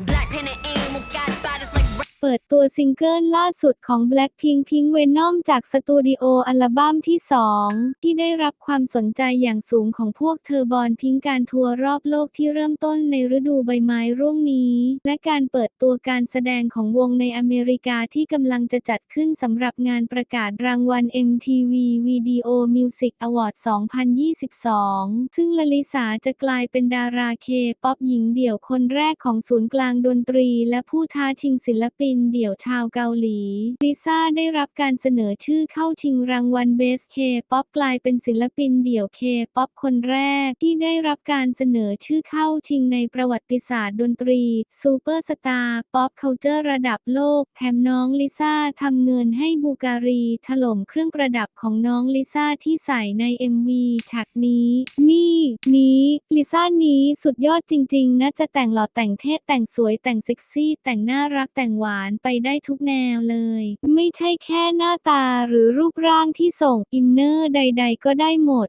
Black pen and ink, got bodies เปิดตัวซิงเกิลล่าสุดของ Blackpink Pink Venom จากสตูดิโออัลบั้มที่ 2 ที่ได้รับความสนใจอย่างสูงของพวกเธอบอลพิงการทัวร์รอบโลกที่เริ่มต้นในฤดูใบไม้ร่วงนี้ และการเปิดตัวการแสดงของวงในอเมริกาที่กำลังจะจัดขึ้นสำหรับงานประกาศรางวัล MTV Video Music Award 2022 ซึ่งลลิสาจะกลายเป็นดาราเคป๊อปหญิงเดี่ยวคนแรกของศูนย์กลางดนตรีและผู้ท้าชิงศิลปินเดี่ยวชาวเกาหลี ลิซ่าได้รับการเสนอชื่อเข้าชิงรางวัล Best K-POP กลายเป็นศิลปินเดี่ยว K-POP คนแรก ที่ได้รับการเสนอชื่อเข้าชิงในประวัติศาสตร์ดนตรีซูเปอร์สตาร์ป๊อปเคานเจอร์ระดับโลก แถมน้องลิซ่าทำเงินให้บูการี ถล่มเครื่องประดับของน้องลิซ่าที่ใส่ใน MV ฉากนี้ นี่ นี้ลิซ่านี้สุดยอดจริง ๆนะจะแต่งหล่อแต่งเท่แต่งสวยแต่งเซ็กซี่ แต่งน่ารักแต่งหวานานไปได้ทุกแนวเลย ไม่ใช่แค่หน้าตาหรือรูปร่างที่ส่งอินเนอร์ใด ๆ ก็ได้หมด